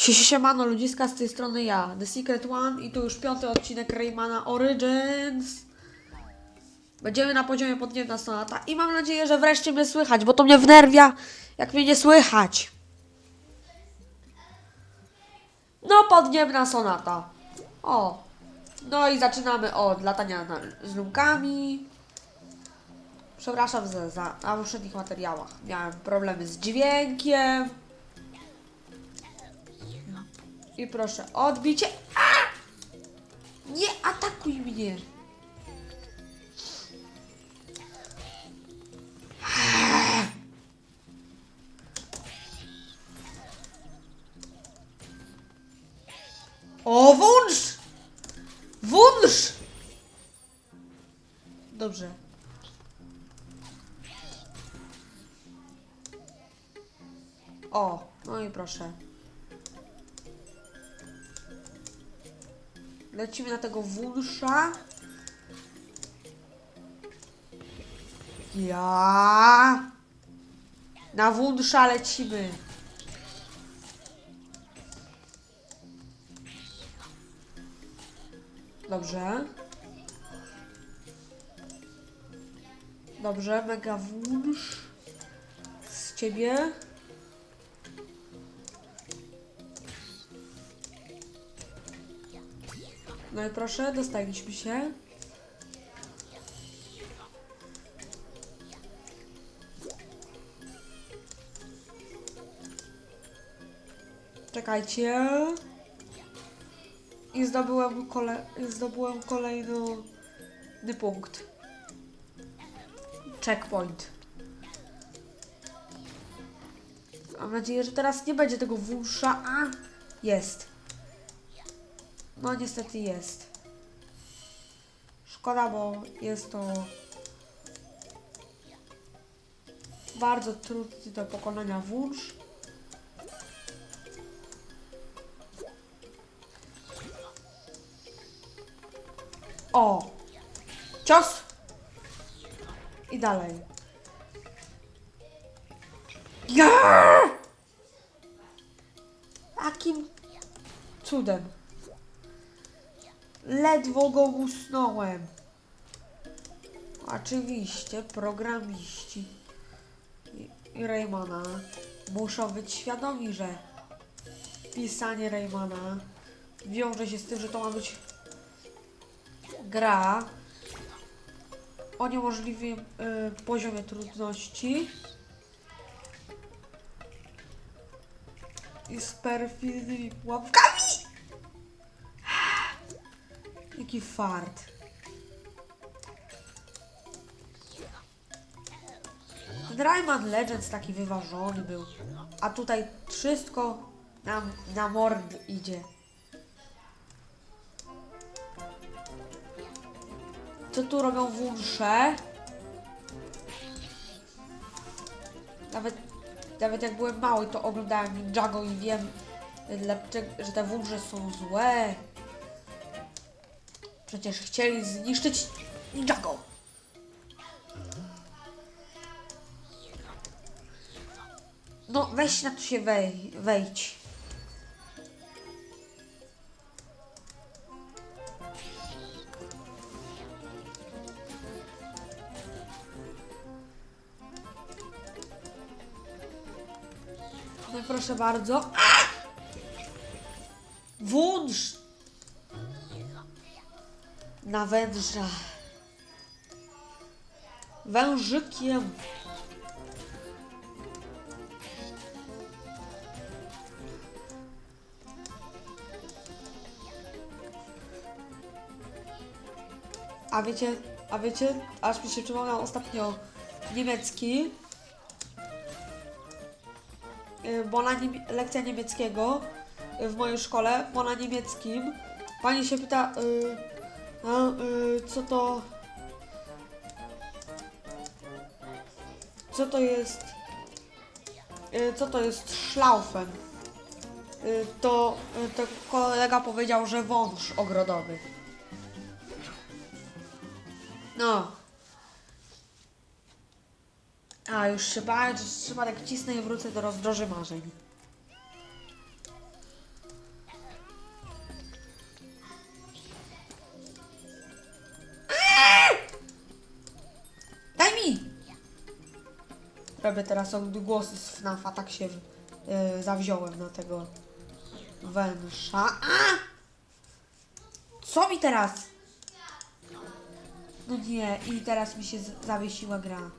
Sie- sie- Siemano ludziska, z tej strony ja, The Secret One i tu już piąty odcinek Raymana Origins. Będziemy na poziomie podniebna sonata i mam nadzieję, że wreszcie mnie słychać, bo to mnie wnerwia, jak mnie nie słychać. No, podniebna sonata. O. No i zaczynamy od latania na, z lumkami. Przepraszam za, za na poprzednich materiałach. Miałem problemy z dźwiękiem. I proszę, odbicie. A! Nie atakuj mnie. O, wunsz! Wunsz! Dobrze. O, no i proszę. Lecimy na tego wunsza. Ja. Na wunsza lecimy. Dobrze. Dobrze, mega wunsz. Z ciebie. No i proszę, dostaliśmy się. Czekajcie. I zdobyłem, kole zdobyłem kolejny punkt. Checkpoint. Mam nadzieję, że teraz nie będzie tego wusza. A, jest. No niestety jest. Szkoda, bo jest to bardzo trudny do pokonania wunsz. O! Cios! I dalej. Ja! Jakim cudem? Ledwo go usnąłem. Oczywiście programiści Raymana muszą być świadomi, że pisanie Raymana wiąże się z tym, że to ma być gra o niemożliwym y, poziomie trudności i z perfidnymi pułapkami. Jaki fart. Ten Legends taki wyważony był. A tutaj wszystko nam na mord idzie. Co tu robią wunsze? Nawet, nawet jak byłem mały, to oglądałem Ninjago i wiem, dlaczego, że te wunsze są złe. Przecież chcieli zniszczyć Ninjago. No, weź na to się wej wejdź. No proszę bardzo. A! Na węża. Wężykiem. A wiecie, a wiecie, aż mi się przypomniał ostatnio niemiecki, y, bo na niemie- lekcja niemieckiego w mojej szkole, bo na niemieckim pani się pyta, y, a, y, co to, co to jest, y, co to jest szlaufen? Y, to, y, to kolega powiedział, że wąż ogrodowy. No. A, już się bałem, że przypadek cisnę i wrócę do rozdroży marzeń. Robię teraz odgłosy z FNAFa, tak się y, zawziąłem na tego węża. A! Co mi teraz? No nie, i teraz mi się zawiesiła gra.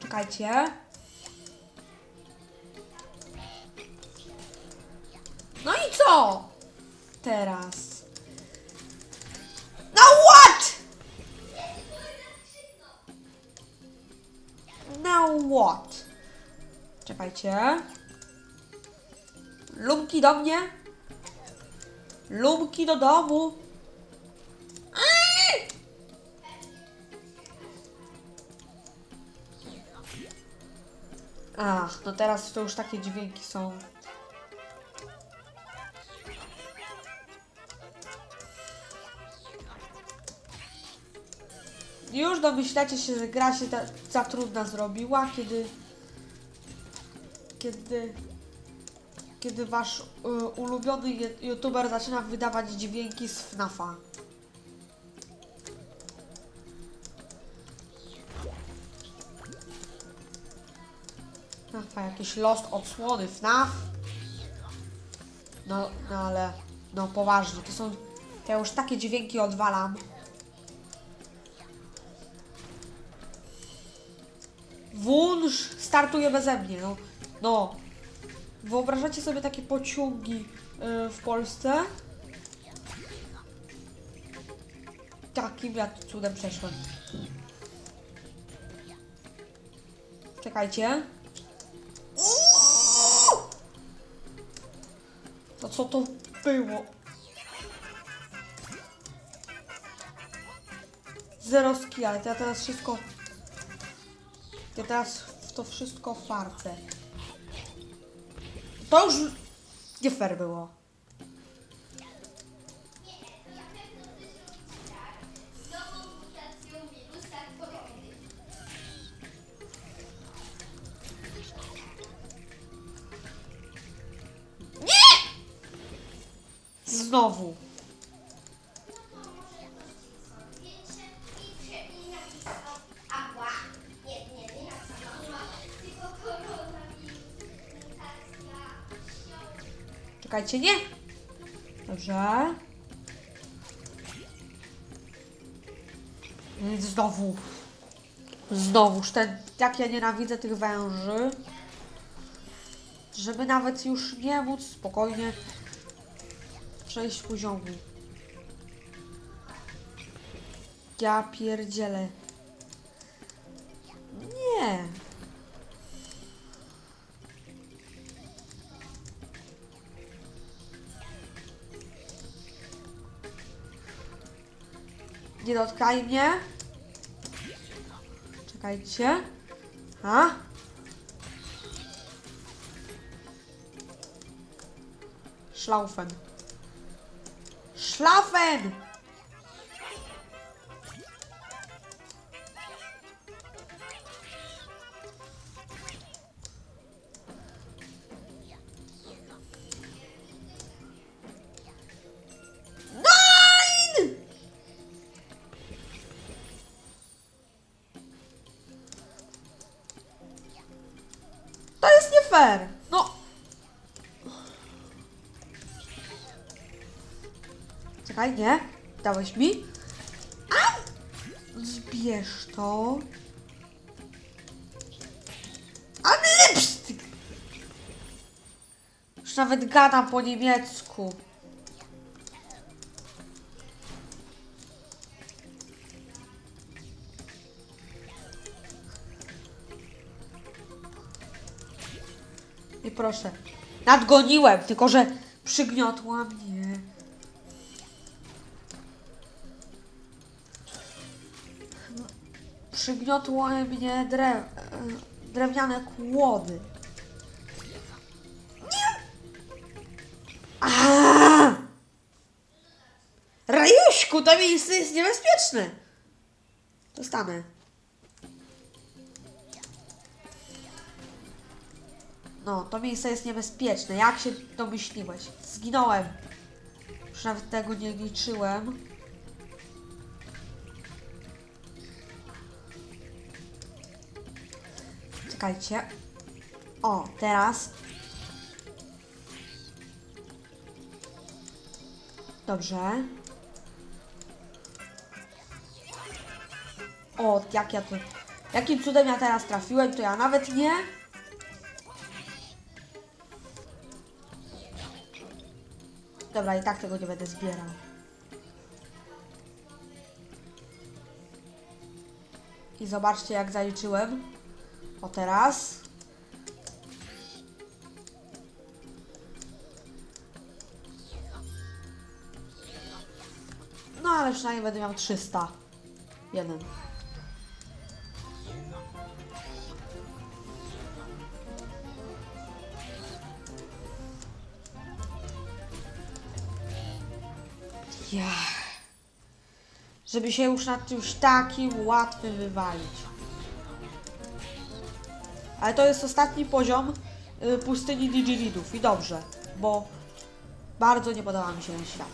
Czekajcie. No i co? Teraz. What? Czekajcie. Lumki do mnie. Lumki do domu. Ach, no teraz to już takie dźwięki są. Domyślacie się, że gra się ta, za trudna zrobiła, kiedy kiedy kiedy wasz y, ulubiony youtuber zaczyna wydawać dźwięki z FNAFa. FNAFa, jakieś Lost odsłony FNAF. No, no ale, no poważnie, to są, ja już takie dźwięki odwalam. Wunsz startuje beze mnie, no. No. Wyobrażacie sobie takie pociągi y, w Polsce? Takim ja cudem przeszłem. Czekajcie. To co to było? Zero skill, ale to ja teraz wszystko... Ja teraz w to wszystko farcę. To już nie fair było. Czekajcie, nie. Dobrze. I Znowu. Znowuż ten, jak ja nienawidzę tych węży. Żeby nawet już nie móc spokojnie przejść poziomu. Ja pierdzielę. Nie dotkaj mnie. Czekajcie. A? Szlaufen. Szlafen! Nie. Dałeś mi. A! Zbierz to. A lipstick! Już nawet gadam po niemiecku. I proszę. Nadgoniłem, tylko że przygniotła mnie. Przygniotły mnie drew, e, drewniane kłody. Nie! Rajuśku, to miejsce jest niebezpieczne. Dostanę. No, to miejsce jest niebezpieczne. Jak się domyśliłeś? Zginąłem. Już nawet tego nie liczyłem. Czekajcie. O, teraz. Dobrze. O, jak ja to... Jakim cudem ja teraz trafiłem, to ja nawet nie... Dobra, i tak tego nie będę zbierał. I zobaczcie, jak zaliczyłem. O teraz. No, ale przynajmniej będę miał 300. Jeden. Ja. Żeby się już nad czymś takim łatwym wywalić. Ale to jest ostatni poziom y, pustyni Digilidów i dobrze, bo bardzo nie podoba mi się ten świat.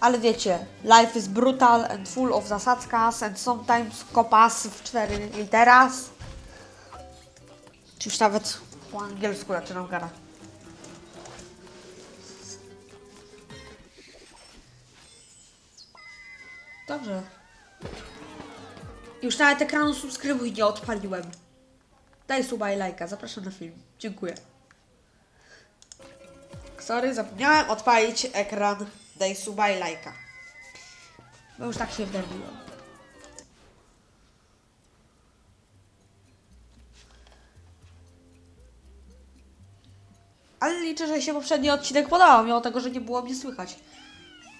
Ale wiecie, life is brutal and full of zasadzkas and sometimes kopas w cztery literas. Czy już nawet po angielsku zaczynam gadać. Dobrze. Już nawet ekranu subskrybuj nie odpaliłem. Daj suba i lajka, zapraszam na film. Dziękuję. Sorry, zapomniałem odpalić ekran. Daj suba i lajka. Bo już tak się wderbiłem. Ale liczę, że się poprzedni odcinek podobał, mimo tego, że nie było mnie słychać.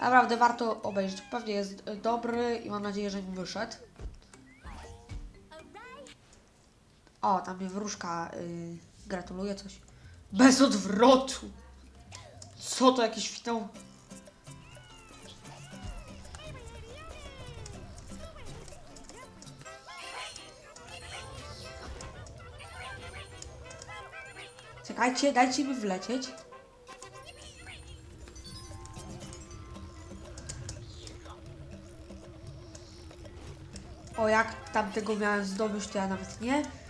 Naprawdę warto obejrzeć. Pewnie jest dobry i mam nadzieję, że mi wyszedł. O, tam mnie wróżka y, gratuluje coś. Bez odwrotu. Co to jakiś finał? Czekajcie, dajcie mi wlecieć. O, jak tamtego miałem zdobyć, to ja nawet nie.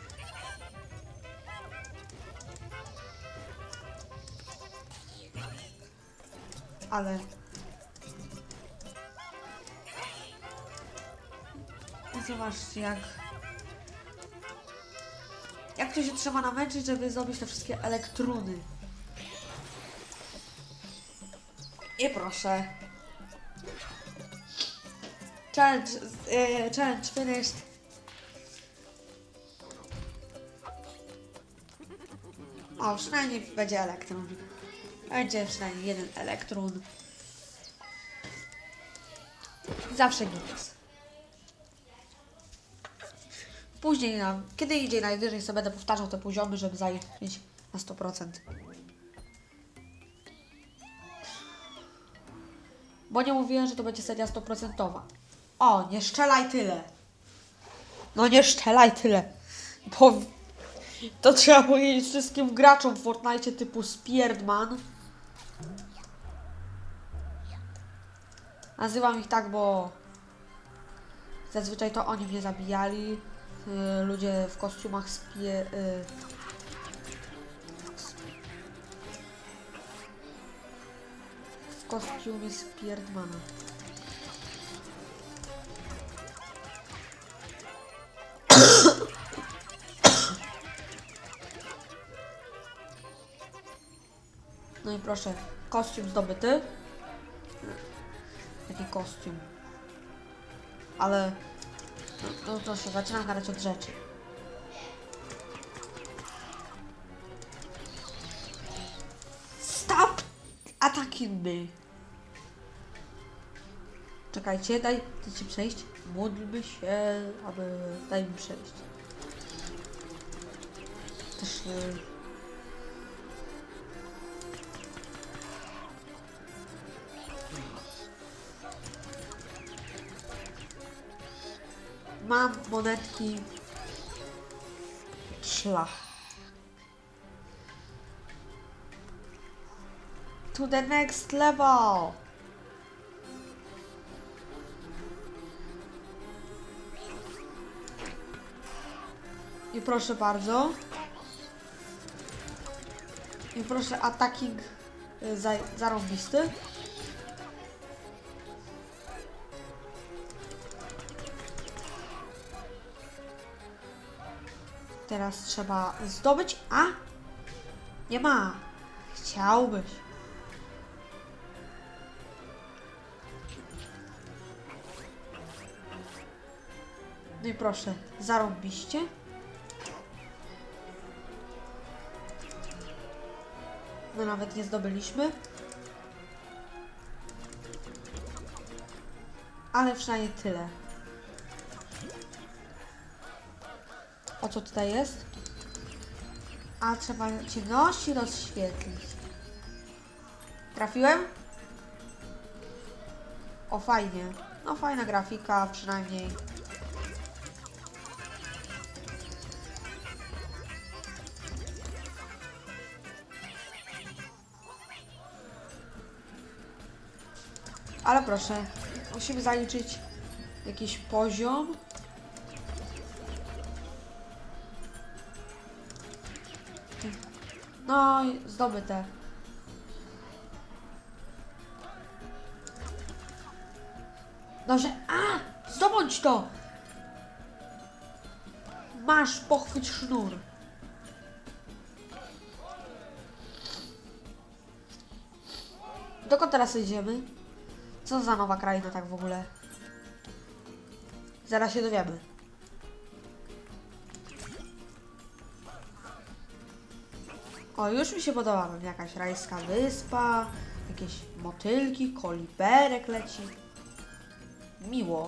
Ale... Zobaczcie, jak... Jak to się trzeba namęczyć, żeby zdobyć te wszystkie elektruny. I proszę. Challenge, e, challenge finished. O, przynajmniej będzie elektron. Będzie przynajmniej jeden elektron. Zawsze gites. Później, na, kiedy idzie najwyżej sobie będę powtarzał te poziomy, żeby zająć na 100%. Bo nie mówiłem, że to będzie seria 100%. O, nie szczelaj tyle. No nie szczelaj tyle. Bo to trzeba powiedzieć wszystkim graczom w Fortnite typu Spierdman. Nazywam ich tak, bo zazwyczaj to oni mnie zabijali. Y, ludzie w kostiumach spie... Y, w kostiumie Spierdmana. No i proszę, kostium zdobyty. Taki kostium. Ale no, się zaczynam gadać od rzeczy. Stop attacking me. Czekajcie, daj, dajcie przejść. Módlmy się, aby daj mi przejść. Też y, Mam monetki. Szlach. to the next level. I proszę bardzo. I proszę attacking y, za, zarąbisty. Teraz trzeba zdobyć, a nie ma. Chciałbyś. No i proszę, zarąbiście. No nawet nie zdobyliśmy. Ale przynajmniej tyle. O co tutaj jest? A trzeba ciemności rozświetlić. Trafiłem? O fajnie. No fajna grafika przynajmniej. Ale proszę, musimy zaliczyć jakiś poziom. No, zdobyte. Dobrze, a! Zdobądź to! Masz, pochwyć sznur. Dokąd teraz idziemy? Co za nowa kraina tak w ogóle? Zaraz się dowiemy. O, już mi się podoba. Jakaś rajska wyspa, jakieś motylki, koliberek leci. Miło.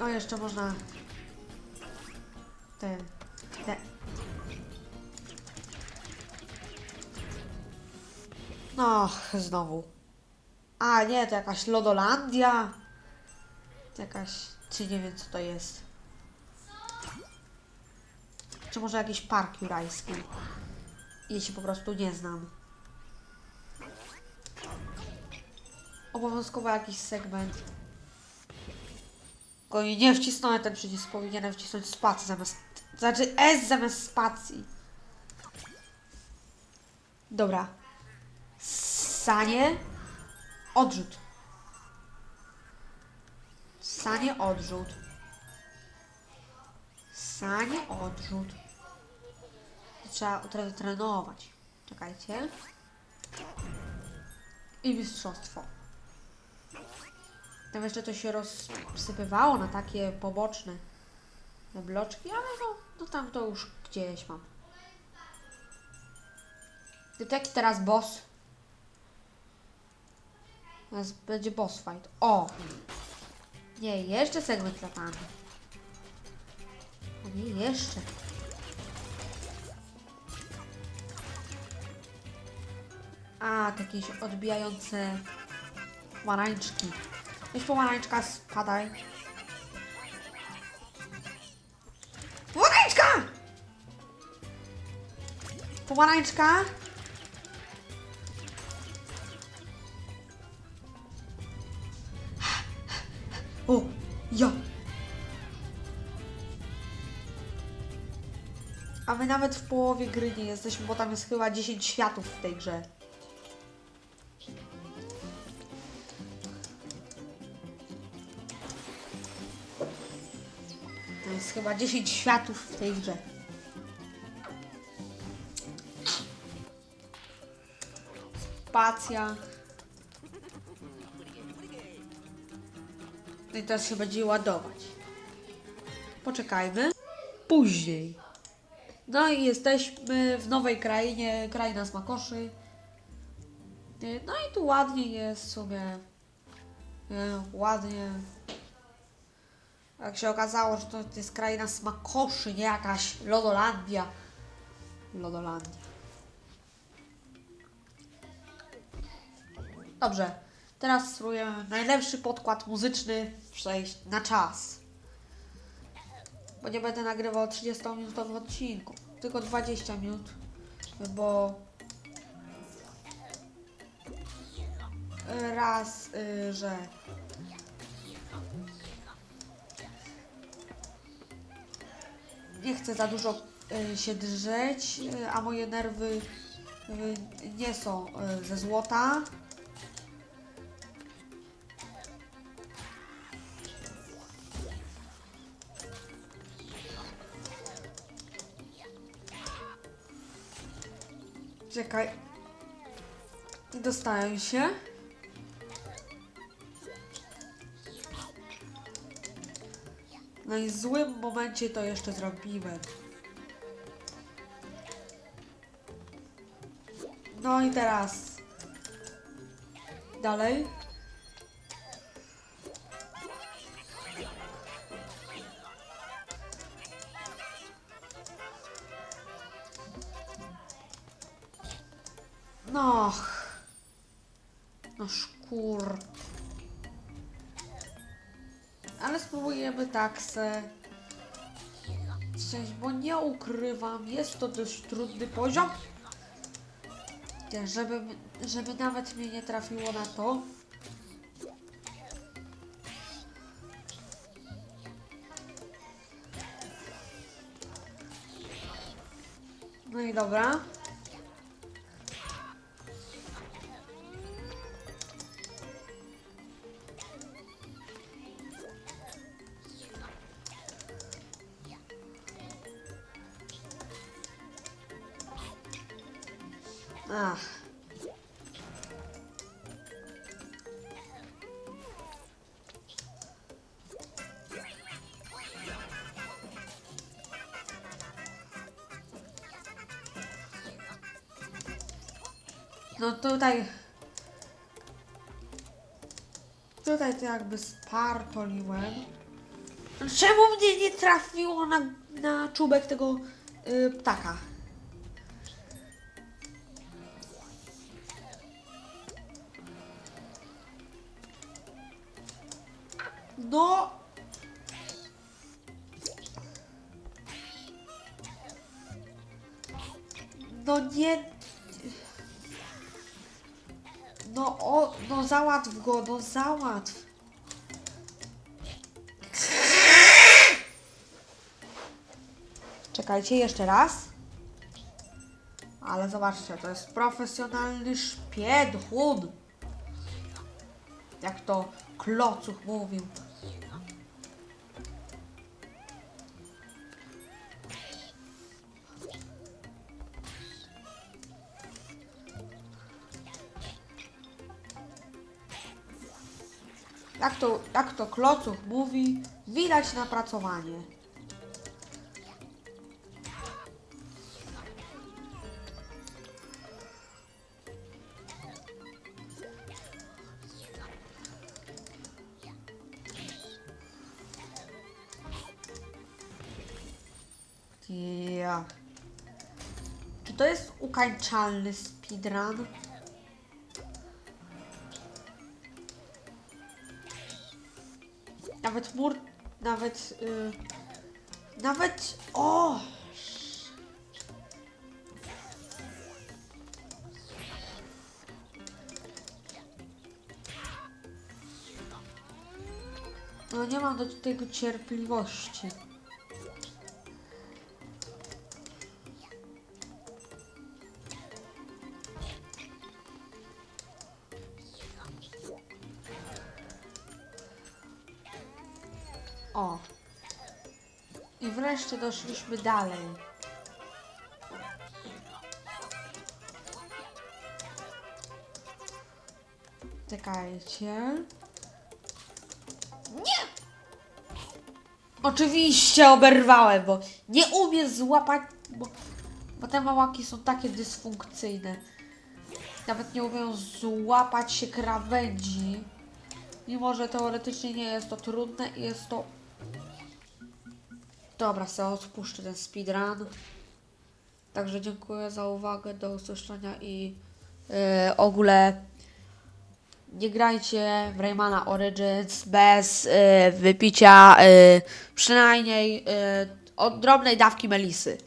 O, jeszcze można te, te. No, znowu. A, nie, to jakaś Lodolandia. Jakaś, czy nie wiem co to jest. Czy może jakiś park jurajski. Jeśli po prostu nie znam. Obowiązkowo jakiś segment. Tylko nie wcisnąłem ten przycisk, powinienem wcisnąć spację zamiast... Znaczy S zamiast spacji. Dobra. Sanie. Odrzut. Sanie odrzut. Sanie odrzut. Trzeba trochę trenować. Czekajcie. I mistrzostwo. Tam jeszcze to się rozsypywało na takie poboczne bloczki, ale no, no tam to już gdzieś mam. I taki teraz boss. Teraz będzie boss fight. O! Nie, jeszcze segment latany. O nie, jeszcze. A, to jakieś odbijające pomarańczki. Weź pomarańczka, spadaj. Pomarańczka! Pomarańczka? My nawet w połowie gry nie jesteśmy, bo tam jest chyba 10 światów w tej grze. To jest chyba 10 światów w tej grze. Spacja. No i teraz się będzie ładować. Poczekajmy. Później. No i jesteśmy w nowej krainie, kraina Smakoszy. No i tu ładnie jest w sumie. Nie, ładnie. Jak się okazało, że to jest kraina Smakoszy, nie jakaś Lodolandia. Lodolandia. Dobrze. Teraz spróbujemy najlepszy podkład muzyczny przejść na czas. Bo nie będę nagrywał 30-minutowym odcinku, tylko 20 minut, bo raz, y, że nie chcę za dużo y, się drzeć, y, a moje nerwy y, nie są y, ze złota. Czekaj. Dostałem się. No i w złym momencie to jeszcze zrobiłem. No i teraz. Dalej. No. No szkur. Ale spróbujemy tak se. Cześć, bo nie ukrywam, jest to dość trudny poziom. Żeby, żeby nawet mnie nie trafiło na to. No i dobra. No tutaj... Tutaj to jakby spartoliłem. Czemu mnie nie trafiło na, na czubek tego y, ptaka? Czekajcie jeszcze raz. Ale zobaczcie, to jest profesjonalny szpiedhun. Jak to Klocuch mówił. Jak to, jak to Klocuch mówi, widać napracowanie. Ja. Czy to jest ukańczalny speedrun? Nawet mur... Nawet... Y, nawet... O! No nie mam do tego cierpliwości. I wreszcie doszliśmy dalej. Czekajcie. Nie! Oczywiście oberwałem, bo nie umiem złapać, bo, bo te małaki są takie dysfunkcyjne. Nawet nie umieją złapać się krawędzi. Mimo, że teoretycznie nie jest to trudne i jest to... Dobra, sobie odpuszczę ten speedrun. Także dziękuję za uwagę, do usłyszenia i yy, ogóle nie grajcie w Raymana Origins bez y, wypicia y, przynajmniej y, od drobnej dawki melisy.